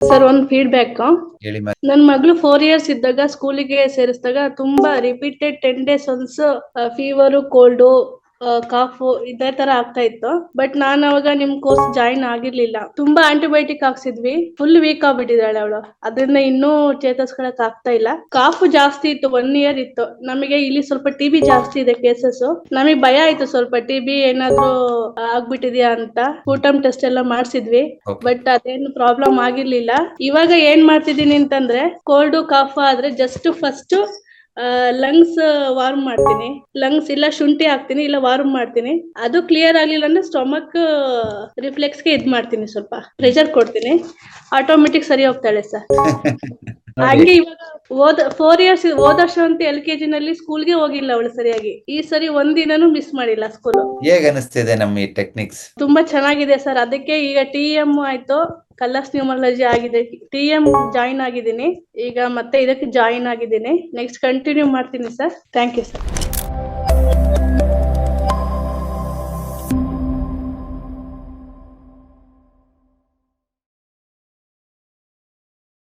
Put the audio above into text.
Sir ಒಂದ್ feedback ಹೇಳಿ ma'am ನನ್ ಮಗಳು ಫೋರ್ ಇಯರ್ಸ್ ಇದ್ದಾಗ ಸ್ಕೂಲಿಗೆ ಸೇರಿಸಿದಾಗ ತುಂಬಾ repeated ten days once fever cold cough ಇದೇ ತರ ಆಗ್ತಾ ಇತ್ತು. ಬಟ್ ನಾನ್ ಅವಾಗ ನಿಮ್ ಕೋರ್ಸ್ ಜಾಯಿನ್ ಆಗಿರ್ಲಿಲ್ಲ. ತುಂಬಾ ಆಂಟಿಬಯೋಟಿಕ್ ಹಾಕ್ಸಿದ್ವಿ. ಫುಲ್ ವೀಕ್ ಆಗ್ಬಿಟ್ಟಿದ್ದಾಳೆ ಅವಳು. ಅದರಿಂದ ಇನ್ನೂ ಚೇತರಿಸ್ಕೊಳಕ್ ಆಗ್ತಾ ಇಲ್ಲ. ಕಾಫು ಜಾಸ್ತಿ ಇತ್ತು ಒನ್ ಇಯರ್ ಇತ್ತು. ನಮಗೆ ಇಲ್ಲಿ ಸ್ವಲ್ಪ ಟಿ ಬಿ ಜಾಸ್ತಿ ಇದೆ ಕೇಸಸ್ ನಮಗೆ ಭಯ ಆಯ್ತು ಸ್ವಲ್ಪ ಟಿ ಬಿ ಏನಾದ್ರೂ ಆಗ್ಬಿಟ್ಟಿದ್ಯಾ ಅಂತ. ಕೂಟಮ್ ಟೆಸ್ಟ್ ಎಲ್ಲ ಮಾಡ್ಸಿದ್ವಿ. ಬಟ್ ಅದೇನು ಪ್ರಾಬ್ಲಮ್ ಆಗಿರ್ಲಿಲ್ಲ. ಇವಾಗ ಏನ್ ಮಾಡ್ತಿದೀನಿ ಅಂತಂದ್ರೆ ಕೋಲ್ಡ್ ಕಾಫ್ ಆದ್ರೆ ಜಸ್ಟ್ ಫಸ್ಟ್ ಲಂಗ್ಸ್ ವಾರ್ಮ್ ಮಾಡ್ತೀನಿ. ಲಂಗ್ಸ್ ಇಲ್ಲ ಶುಂಠಿ ಹಾಕ್ತೀನಿ ಇಲ್ಲ ವಾರ್ಮ್ ಮಾಡ್ತೀನಿ. ಅದು ಕ್ಲಿಯರ್ ಆಗ್ಲಿಲ್ಲ ಅಂದ್ರೆ ಸ್ಟೊಮಕ್ ರಿಫ್ಲೆಕ್ಸ್ಗೆ ಇದ್ ಮಾಡ್ತೀನಿ ಸ್ವಲ್ಪ. ಪ್ರೆಷರ್ ಕೊಡ್ತೀನಿ. ಆಟೋಮೆಟಿಕ್ ಸರಿ ಹೋಗ್ತಾಳೆ ಸರ್ ಹಂಗೆ. ಇವಾಗ ಹೋದ ಫೋರ್ ಇಯರ್ಸ್ ಹೋದ ವರ್ಷ ಅಂತ ಎಲ್ ಕೆ ಜಿ ನಲ್ಲಿ ಸ್ಕೂಲ್ಗೆ ಹೋಗಿಲ್ಲ ಅವಳು ಸರಿಯಾಗಿ. ಈ ಸರಿ ಒಂದಿನನೂ ಮಿಸ್ ಮಾಡಿಲ್ಲ ಸ್ಕೂಲ್ ಹೇಗ್ ಅನಿಸ್ತಿದೆ ನಮ್ಮ ಈ ಟೆಕ್ನಿಕ್ಸ್ ತುಂಬಾ ಚೆನ್ನಾಗಿದೆ ಸರ್ ಅದಕ್ಕೆ ಈಗ ಟಿ ಎಂ ಆಯ್ತು. ಕಲರ್ಸ್ ನ್ಯೂಮರಾಲಜಿ ಆಗಿದೆ. ಟಿ ಎಂ ಜಾಯಿನ್ ಆಗಿದ್ದೀನಿ. ಈಗ ಮತ್ತೆ ಇದಕ್ಕೆ ಜಾಯಿನ್ ಆಗಿದ್ದೀನಿ. ನೆಕ್ಸ್ಟ್ ಕಂಟಿನ್ಯೂ ಮಾಡ್ತೀನಿ ಸರ್ ಥ್ಯಾಂಕ್ ಯು ಸರ್